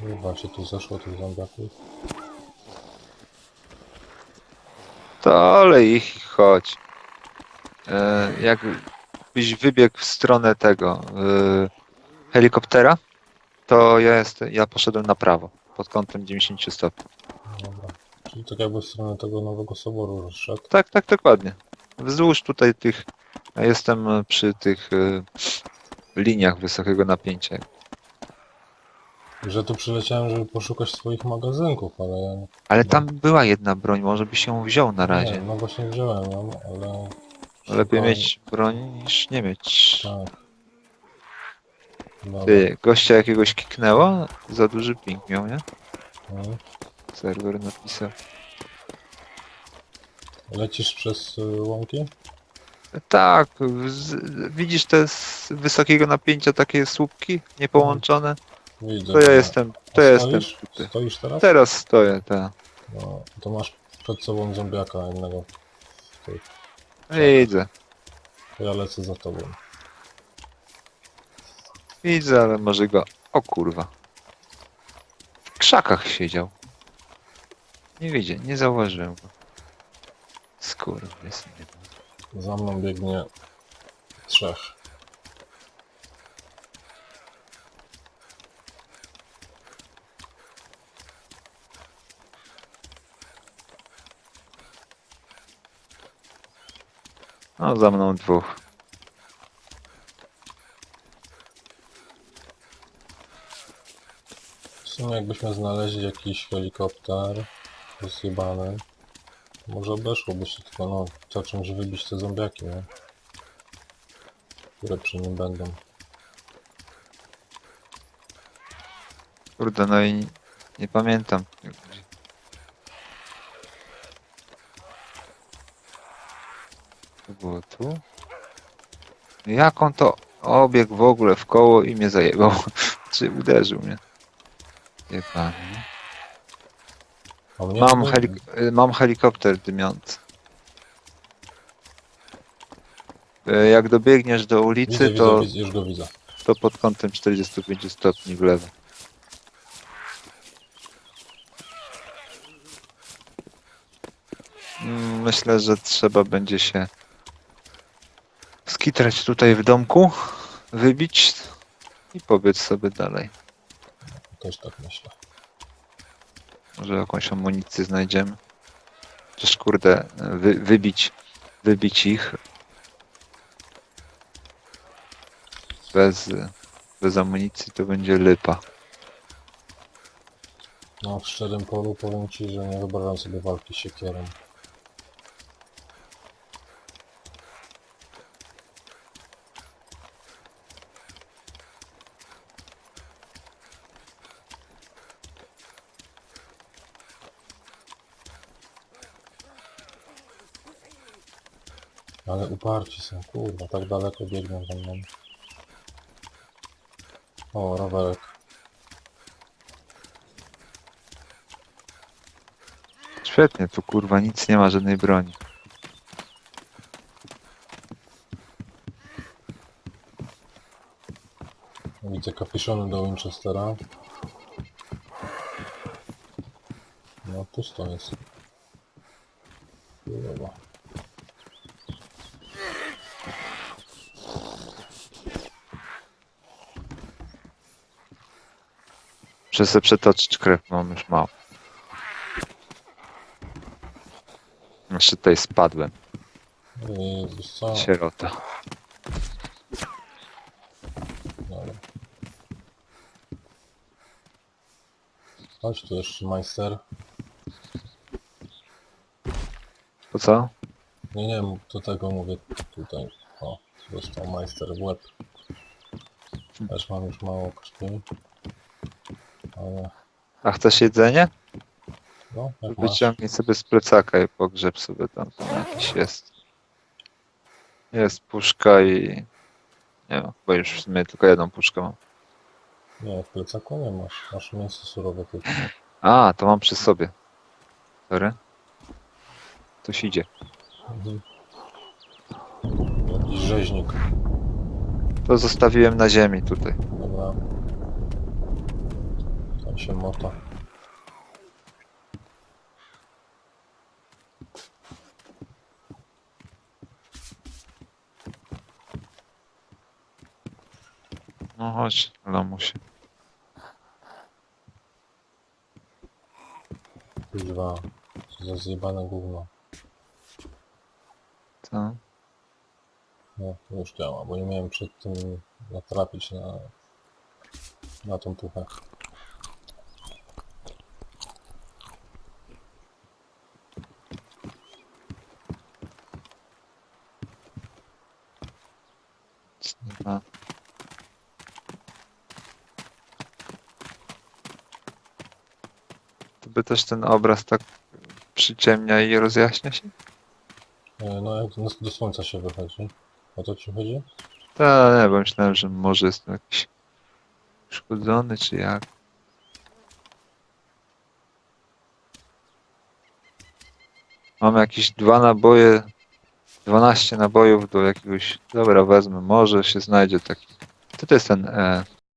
Chyba się tu zeszło tych zombiaków. To olej ich chodź. E, jakbyś wybiegł w stronę tego e, helikoptera, to ja jestem, ja poszedłem na prawo, pod kątem 90 stopni. Dobra. Czyli tak jakby w stronę tego nowego soboru rozszedł. Tak, tak, dokładnie. Wzdłuż tutaj tych, ja jestem przy tych e, liniach wysokiego napięcia. Że tu przyleciałem, żeby poszukać swoich magazynków, ale ja nie, Ale tam była jedna broń, może byś ją wziął na razie. nie no właśnie wziąłem ją, ale... Lepiej szukałem- mieć broń niż nie mieć. Tak. Dobra. Ty, gościa jakiegoś kiknęło? Za duży ping miał, nie? Mhm. Serwer napisał. Lecisz przez y, łąki? Tak, z, widzisz te z wysokiego napięcia takie słupki niepołączone? Widzę. To ja że- jestem, to ja jestem stoisz? tutaj. Stoisz teraz? Teraz stoję, tak. No, to masz przed sobą zombiaka jednego. Widzę, To ja lecę za tobą. widzę, ale może go... O kurwa. W krzakach siedział. Nie widzę, nie zauważyłem go. Skurwysyn. Za mną biegnie trzech. No, za mną dwóch. W sumie jakbyśmy znaleźli jakiś helikopter zjebany, może obeszłoby się tylko no, to czymś wybić te zombiaki, nie? Które przy nim będą. Kurde, no i nie pamiętam. To było tu? Jak on to obiegł w ogóle w koło i mnie zajebał? Czy uderzył mnie? Jebany. A mnie Mam, helik y, mam helikopter dymiący. Y, Jak dobiegniesz do ulicy, Widzę, to, widzę, widzę, już go widzę. to pod kątem 45 stopni w lewo. Mm, Myślę, że trzeba będzie się skitrać tutaj w domku, wybić i pobiec sobie dalej. Też tak myślę. Może jakąś amunicję znajdziemy. Chociaż kurde, wy, wybić, wybić ich bez, bez amunicji to będzie lipa. No w szczerym polu powiem ci, że nie wyobrażam sobie walki z siekierą. Ale uparci są, kurwa, tak daleko biegną za mną. O, rowerek. Świetnie, tu kurwa nic nie ma, żadnej broni. Widzę kapiszony do Winchestera. No pusto jest. Muszę sobie przetoczyć krew, mam już mało. Jeszcze tutaj spadłem, wiesz co? sierota. Dobra. Chodź tu jeszcze majster. To co? Nie, nie, do tego mówię tutaj. O, dostał majster w łeb. Też mam już mało krwi. Ale A chcesz jedzenie? no, jak masz. Wyciągnij sobie z plecaka i pogrzeb sobie tam, tam jakiś jest. Jest puszka i... Nie wiem, bo już w sumie tylko jedną puszkę mam. Nie, w plecaku nie masz. Masz mięso surowe tylko. A, to mam przy sobie. Sorry. Ktoś idzie. Mhm. Jakiś rzeźnik. To zostawiłem na ziemi tutaj. Się mota. No chodź, lamusie. Kuźwa. Co za zjebane gówno. Co? No, to już działa, bo nie miałem przed tym natrafić na, na tą puchę. Ma. To by też ten obraz tak przyciemnia i rozjaśnia się? E, No jak do, do słońca się wychodzi. O to ci chodzi? Tak, nie, bo myślałem, że może jestem jakiś uszkodzony, czy jak. Mam jakieś dwa naboje, 12 nabojów do jakiegoś... Dobra, wezmę, może się znajdzie taki... Co to jest ten... E...